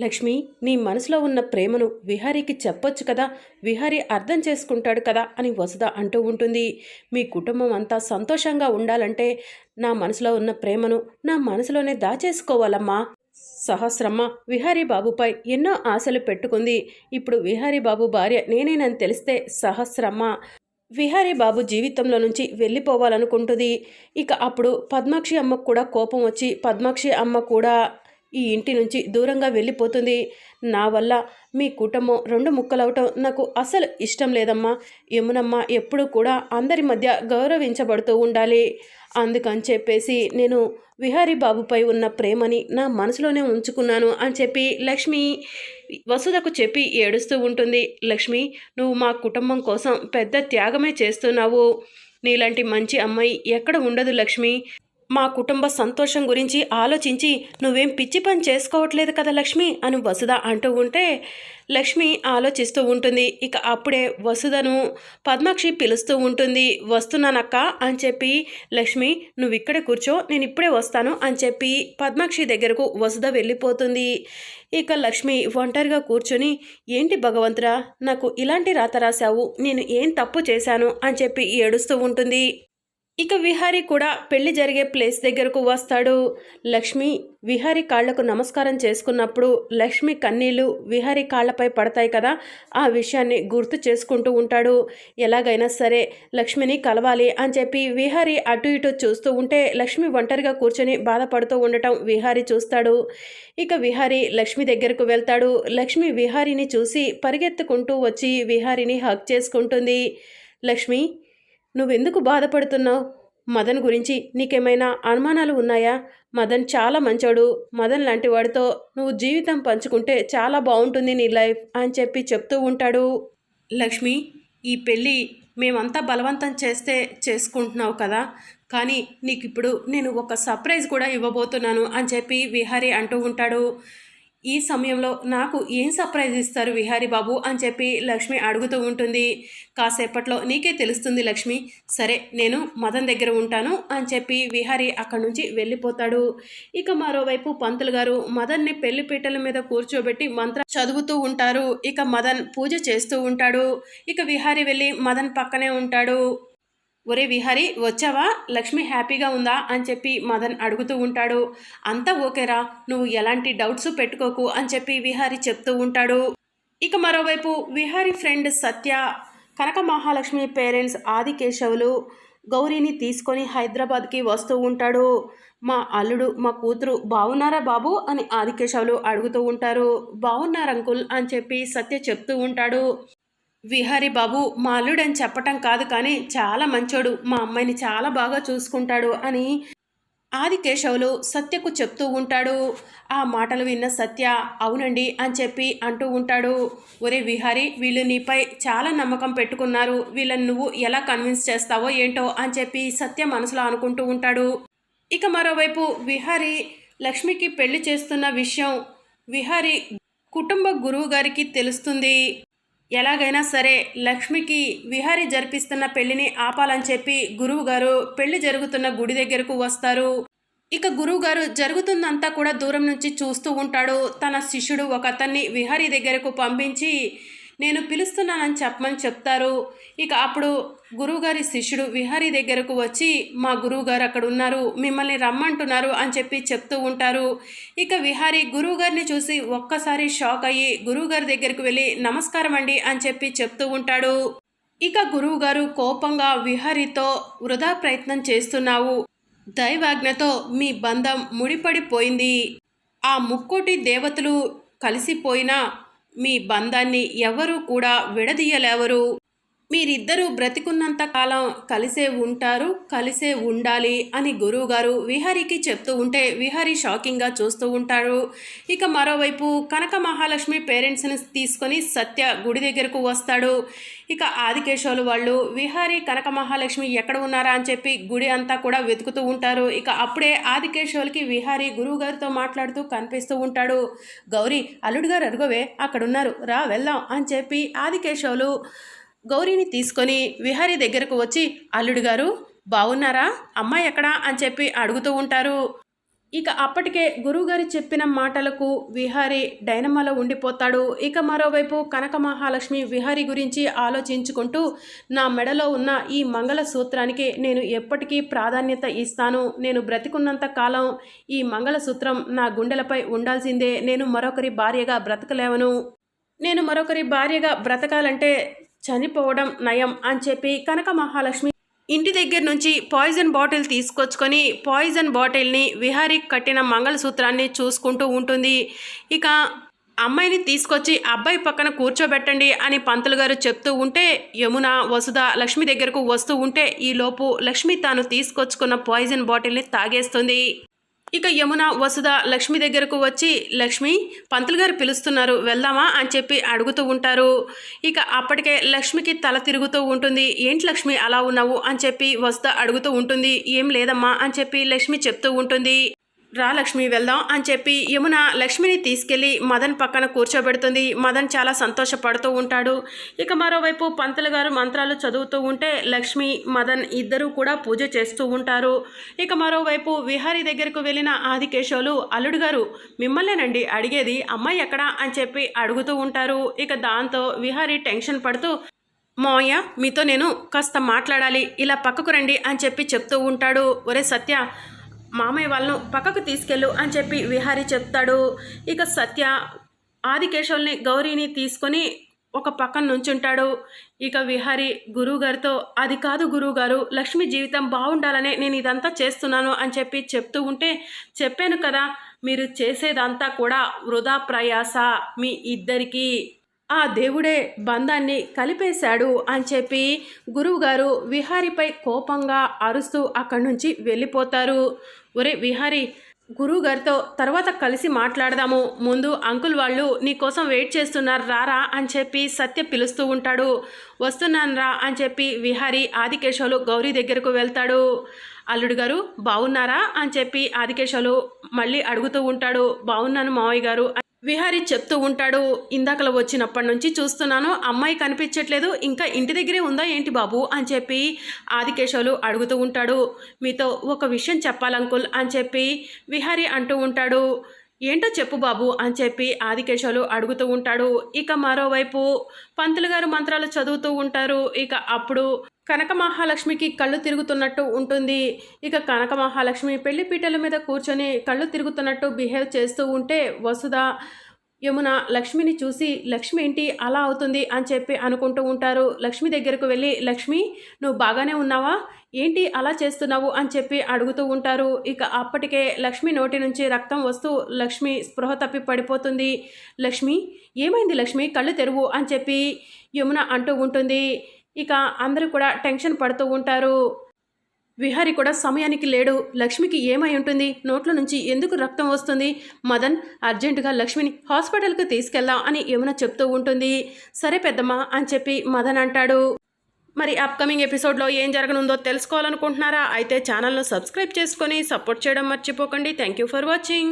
లక్ష్మి నీ మనసులో ఉన్న ప్రేమను విహారీకి చెప్పొచ్చు కదా? విహారీ అర్థం చేసుకుంటాడు కదా? అని వసుధ అంటూ ఉంటుంది. మీ కుటుంబం అంతా సంతోషంగా ఉండాలంటే నా మనసులో ఉన్న ప్రేమను నా మనసులోనే దాచేసుకోవాలమ్మా. సహస్రమ్మ విహారీ బాబుపై ఎన్నో ఆశలు పెట్టుకుంది. ఇప్పుడు విహారీ బాబు భార్య నేనేనని తెలిస్తే సహస్రమ్మ విహారీ బాబు జీవితంలో నుంచి వెళ్ళిపోవాలనుకుంటుంది. ఇక అప్పుడు పద్మాక్షి అమ్మకు కూడా కోపం వచ్చి పద్మాక్షి అమ్మ కూడా ఈ ఇంటి నుంచి దూరంగా వెళ్ళిపోతుంది. నా వల్ల మీ కుటుంబం రెండు ముక్కలవటం నాకు అసలు ఇష్టం లేదమ్మా. యమునమ్మ ఎప్పుడు కూడా అందరి మధ్య గౌరవించబడుతూ ఉండాలి. అందుకని చెప్పేసి నేను విహారీ బాబుపై ఉన్న ప్రేమని నా మనసులోనే ఉంచుకున్నాను అని చెప్పి లక్ష్మి వసుధకు చెప్పి ఏడుస్తూ ఉంటుంది. లక్ష్మి నువ్వు మా కుటుంబం కోసం పెద్ద త్యాగమే చేస్తున్నావు. నీలాంటి మంచి అమ్మాయి ఎక్కడ ఉండదు లక్ష్మి. మా కుటుంబ సంతోషం గురించి ఆలోచించి నువ్వేం పిచ్చి పని చేసుకోవట్లేదు కదా లక్ష్మి అని వసుధ అంటూ ఉంటే లక్ష్మి ఆలోచిస్తూ ఉంటుంది. ఇక అప్పుడే వసుధను పద్మాక్షి పిలుస్తూ ఉంటుంది. వస్తున్నానక్క అని చెప్పి లక్ష్మి నువ్వు ఇక్కడే కూర్చో నేను ఇప్పుడే వస్తాను అని చెప్పి పద్మాక్షి దగ్గరకు వసుధ వెళ్ళిపోతుంది. ఇక లక్ష్మి ఒంటరిగా కూర్చొని ఏంటి భగవంతురా నాకు ఇలాంటి రాత రాశావు నేను ఏం తప్పు చేశాను అని చెప్పి ఏడుస్తూ ఉంటుంది. ఇక విహారీ కూడా పెళ్ళి జరిగే ప్లేస్ దగ్గరకు వస్తాడు. లక్ష్మి విహారీ కాళ్ళకు నమస్కారం చేసుకున్నప్పుడు లక్ష్మి కన్నీళ్ళు విహారీ కాళ్ళపై పడతాయి కదా ఆ విషయాన్ని గుర్తు చేసుకుంటూ ఉంటాడు. ఎలాగైనా సరే లక్ష్మిని కలవాలి అని చెప్పి విహారీ అటు ఇటు చూస్తూ ఉంటే లక్ష్మి ఒంటరిగా కూర్చొని బాధపడుతూ ఉండటం విహారీ చూస్తాడు. ఇక విహారీ లక్ష్మి దగ్గరకు వెళ్తాడు. లక్ష్మి విహారీని చూసి పరిగెత్తుకుంటూ వచ్చి విహారీని హక్ చేసుకుంటుంది. లక్ష్మి నువ్వెందుకు బాధపడుతున్నావు? మదన్ గురించి నీకేమైనా అనుమానాలు ఉన్నాయా? మదన్ చాలా మంచోడు. మదన్ లాంటి వాడితో నువ్వు జీవితం పంచుకుంటే చాలా బాగుంటుంది నీ లైఫ్ అని చెప్పి చెప్తూ ఉంటాడు. లక్ష్మి ఈ పెళ్ళి మేమంతా బలవంతం చేస్తే చేసుకుంటున్నావు కదా? కానీ నీకు ఇప్పుడు నేను ఒక సర్ప్రైజ్ కూడా ఇవ్వబోతున్నాను అని చెప్పి విహారీ అంటూ ఉంటాడు. ఈ సమయంలో నాకు ఏం సర్ప్రైజ్ ఇస్తారు విహారీ బాబు అని చెప్పి లక్ష్మి అడుగుతూ ఉంటుంది. కాసేపట్లో నీకే తెలుస్తుంది లక్ష్మి. సరే నేను మదన్ దగ్గర ఉంటాను అని చెప్పి విహారీ అక్కడి నుంచి వెళ్ళిపోతాడు. ఇక మరోవైపు పంతులు గారు మదన్ని పెళ్ళి పీటల మీద కూర్చోబెట్టి మంత్ర చదువుతూ ఉంటారు. ఇక మదన్ పూజ చేస్తూ ఉంటాడు. ఇక విహారీ వెళ్ళి మదన్ పక్కనే ఉంటాడు. ఒరే విహారి వచ్చావా? లక్ష్మి హ్యాపీగా ఉందా? అని చెప్పి మదన్ అడుగుతూ ఉంటాడు. అంతా ఓకేరా నువ్వు ఎలాంటి డౌట్స్ పెట్టుకోకు అని చెప్పి విహారి చెప్తూ ఉంటాడు. ఇక మరోవైపు విహారి ఫ్రెండ్ సత్య కనక మహాలక్ష్మి పేరెంట్స్ ఆదికేశవులు గౌరీని తీసుకొని హైదరాబాద్కి వస్తూ ఉంటాడు. మా అల్లుడు మా కూతురు బాగున్నారా బాబు? అని ఆదికేశవులు అడుగుతూ ఉంటారు. బాగున్నారు అంకుల్? అని చెప్పి సత్య చెప్తూ ఉంటాడు. విహారీ బాబు మా అల్లుడని చెప్పటం కాదు కానీ చాలా మంచోడు. మా అమ్మాయిని చాలా బాగా చూసుకుంటాడు అని ఆది కేశవులు సత్యకు చెప్తూ ఉంటాడు. ఆ మాటలు విన్న సత్య అవునండి అని చెప్పి అంటూ ఉంటాడు. ఒరే విహారీ వీళ్ళు నీపై చాలా నమ్మకం పెట్టుకున్నారు. వీళ్ళని నువ్వు ఎలా కన్విన్స్ చేస్తావో ఏంటో అని చెప్పి సత్య మనసులో అనుకుంటూ ఉంటాడు. ఇక మరోవైపు విహారీ లక్ష్మికి పెళ్ళి చేస్తున్న విషయం విహారీ కుటుంబ గురువు గారికి తెలుస్తుంది. ఎలాగైనా సరే లక్ష్మికి విహారీ జరిపిస్తున్న పెళ్ళిని ఆపాలని చెప్పి గురువు గారు పెళ్ళి జరుగుతున్న గుడి దగ్గరకు వస్తారు. ఇక గురువుగారు జరుగుతుందంతా కూడా దూరం నుంచి చూస్తూ ఉంటాడు. తన శిష్యుడు ఒక అతన్ని విహారీ దగ్గరకు పంపించి నేను పిలుస్తున్నానని చెప్పమని చెప్తారు. ఇక అప్పుడు గురువుగారి శిష్యుడు విహారీ దగ్గరకు వచ్చి మా గురువుగారు అక్కడ ఉన్నారు మిమ్మల్ని రమ్మంటున్నారు అని చెప్పి చెప్తూ ఉంటారు. ఇక విహారీ గురువుగారిని చూసి ఒక్కసారి షాక్ అయ్యి గురువుగారి దగ్గరకు వెళ్ళి నమస్కారం అండి అని చెప్పి చెప్తూ ఉంటాడు. ఇక గురువుగారు కోపంగా విహారీతో వృధా ప్రయత్నం చేస్తున్నావు. దైవాజ్ఞతో మీ బంధం ముడిపడిపోయింది. ఆ ముక్కోటి దేవతలు కలిసిపోయినా మీ బంధాన్ని ఎవరూ కూడా విడదీయలేవరు. మీరిద్దరూ బ్రతికున్నంత కాలం కలిసే ఉంటారు కలిసే ఉండాలి అని గురువుగారు విహారీకి చెప్తూ ఉంటే విహారీ షాకింగ్గా చూస్తూ ఉంటారు ఇక మరోవైపు కనక మహాలక్ష్మి పేరెంట్స్ని తీసుకొని సత్య గుడి దగ్గరకు వస్తాడు. ఇక ఆదికేశవులు వాళ్ళు విహారీ కనక మహాలక్ష్మి ఎక్కడ ఉన్నారా? అని చెప్పి గుడి అంతా కూడా వెతుకుతూ ఉంటారు. ఇక అప్పుడే ఆదికేశవులకి విహారీ గురువుగారితో మాట్లాడుతూ కనిపిస్తూ ఉంటాడు. గౌరీ అల్లుడు గారు అరుగవే అక్కడున్నారు. రా వెళ్దాం అని చెప్పి ఆదికేశవులు గౌరీని తీసుకొని విహారీ దగ్గరకు వచ్చి అల్లుడు గారు బాగున్నారా అమ్మాయి ఎక్కడా? అని చెప్పి అడుగుతూ ఉంటారు. ఇక అప్పటికే గురువుగారి చెప్పిన మాటలకు విహారి డైనమాలో ఉండిపోతాడు. ఇక మరోవైపు కనక మహాలక్ష్మి విహారి గురించి ఆలోచించుకుంటూ నా మెడలో ఉన్న ఈ మంగళ సూత్రానికి నేను ఎప్పటికీ ప్రాధాన్యత ఇస్తాను. నేను బ్రతికున్నంత కాలం ఈ మంగళసూత్రం నా గుండెలపై ఉండాల్సిందే. నేను మరొకరి భార్యగా బ్రతకలేవను. నేను మరొకరి భార్యగా బ్రతకాలంటే చనిపోవడం నయం అని చెప్పి కనక మహాలక్ష్మి ఇంటి దగ్గర నుంచి పాయిజన్ బాటిల్ తీసుకొచ్చుకొని పాయిజన్ బాటిల్ని విహారీకి కట్టిన మంగళసూత్రాన్ని చూసుకుంటూ ఉంటుంది. ఇక అమ్మాయిని తీసుకొచ్చి అబ్బాయి పక్కన కూర్చోబెట్టండి అని పంతులు గారు చెప్తూ ఉంటే యమున వసుధ లక్ష్మి దగ్గరకు వస్తూ ఉంటే ఈలోపు లక్ష్మి తాను తీసుకొచ్చుకున్న పాయిజన్ బాటిల్ని తాగేస్తుంది. ఇక యమున వసుధ లక్ష్మి దగ్గరకు వచ్చి లక్ష్మి పంతులు గారు పిలుస్తున్నారు వెళ్దామా? అని చెప్పి అడుగుతూ ఉంటారు. ఇక అప్పటికే లక్ష్మికి తల తిరుగుతూ ఉంటుంది. ఏంటి లక్ష్మి అలా ఉన్నావు? అని చెప్పి వసుధ అడుగుతూ ఉంటుంది. ఏం లేదమ్మా అని చెప్పి లక్ష్మి చెప్తూ ఉంటుంది. రా లక్ష్మి వెళ్దాం అని చెప్పి యమున లక్ష్మిని తీసుకెళ్ళి మదన్ పక్కన కూర్చోబెడుతుంది. మదన్ చాలా సంతోషపడుతూ ఉంటాడు. ఇక మరోవైపు పంతులు గారు మంత్రాలు చదువుతూ ఉంటే లక్ష్మి మదన్ ఇద్దరూ కూడా పూజ చేస్తూ ఉంటారు. ఇక మరోవైపు విహారీ దగ్గరకు వెళ్ళిన ఆదికేశవులు అల్లుడు గారు మిమ్మల్నేనండి అడిగేది అమ్మాయి ఎక్కడా? అని చెప్పి అడుగుతూ ఉంటారు. ఇక దాంతో విహారీ టెన్షన్ పడుతూ మోయ మీతో నేను కాస్త మాట్లాడాలి. ఇలా పక్కకు రండి అని చెప్పి చెప్తూ ఉంటాడు. ఒరే సత్య మామయ్య వాళ్ళను పక్కకు తీసుకెళ్ళు అని చెప్పి విహారీ చెప్తాడు. ఇక సత్య ఆదికేశవుల్ని గౌరీని తీసుకొని ఒక పక్కన నుంచుంటాడు. ఇక విహారి గురువుగారితో అది కాదు గురువుగారు లక్ష్మి జీవితం బాగుండాలనే నేను ఇదంతా చేస్తున్నాను అని చెప్పి చెప్తూ ఉంటే చెప్పాను కదా మీరు చేసేదంతా కూడా వృధా ప్రయాస మీ ఇద్దరికీ. ఆ దేవుడే బంధాన్ని కలిపేశాడు అని చెప్పి గురువుగారు విహారిపై కోపంగా అరుస్తూ అక్కడి నుంచి వెళ్ళిపోతారు. ఒరే విహారి గురువుగారితో తర్వాత కలిసి మాట్లాడదాము. ముందు అంకుల్ వాళ్ళు నీ కోసం వెయిట్ చేస్తున్నారు రారా అని చెప్పి సత్య పిలుస్తూ ఉంటాడు. వస్తున్నాను రా అని చెప్పి విహారి ఆదికేశవులు గౌరీ దగ్గరకు వెళ్తాడు. అల్లుడు గారు బాగున్నారా అని చెప్పి ఆదికేశవులు మళ్ళీ అడుగుతూ ఉంటాడు. బాగున్నాను మావయ్య గారు విహారీ చెప్తూ ఉంటాడు ఇందాకలో వచ్చినప్పటి నుంచి చూస్తున్నాను అమ్మాయి కనిపించట్లేదు ఇంకా ఇంటి దగ్గరే ఉందా ఏంటి బాబు? అని చెప్పి ఆదికేశవులు అడుగుతూ ఉంటాడు. మీతో ఒక విషయం చెప్పాలంకుల్ అని చెప్పి విహారీ అంటూ ఉంటాడు. ఏంటో చెప్పు బాబు అని చెప్పి ఆదికేశవులు అడుగుతూ ఉంటాడు. ఇక మరోవైపు పంతులు గారు మంత్రాలు చదువుతూ ఉంటారు. ఇక అప్పుడు కనక మహాలక్ష్మికి కళ్ళు తిరుగుతున్నట్టు ఉంటుంది. ఇక కనక మహాలక్ష్మి పెళ్ళి పీటల మీద కూర్చొని కళ్ళు తిరుగుతున్నట్టు బిహేవ్ చేస్తూ ఉంటే వసుధ యమున లక్ష్మిని చూసి లక్ష్మి ఏంటి? అలా అవుతుంది అని చెప్పి అనుకుంటూ ఉంటారు. లక్ష్మి దగ్గరకు వెళ్ళి లక్ష్మి నువ్వు బాగానే ఉన్నావా? ఏంటి అలా చేస్తున్నావు? అని చెప్పి అడుగుతూ ఉంటారు. ఇక అప్పటికే లక్ష్మి నోటి నుంచి రక్తం వస్తూ లక్ష్మి స్పృహ తప్పి పడిపోతుంది. లక్ష్మి ఏమైంది లక్ష్మి? కళ్ళు తెరువు అని చెప్పి యమున అంటూ ఉంటుంది. ఇక అందరూ కూడా టెన్షన్ పడుతూ ఉంటారు. విహారి కూడా సమయానికి లేడు. లక్ష్మికి ఏమై ఉంటుంది? నోట్ల నుంచి ఎందుకు రక్తం వస్తుంది? మదన్ అర్జెంటుగా లక్ష్మిని హాస్పిటల్కి తీసుకెళ్దాం అని యమున చెప్తూ ఉంటుంది. సరే పెద్దమ్మ అని చెప్పి మదన్ అంటాడు. మరి అప్కమింగ్ ఎపిసోడ్లో ఏం జరగనుందో తెలుసుకోవాలనుకుంటున్నారా? అయితే ఛానల్ను సబ్స్క్రైబ్ చేసుకొని సపోర్ట్ చేయడం మర్చిపోకండి. Thank you for watching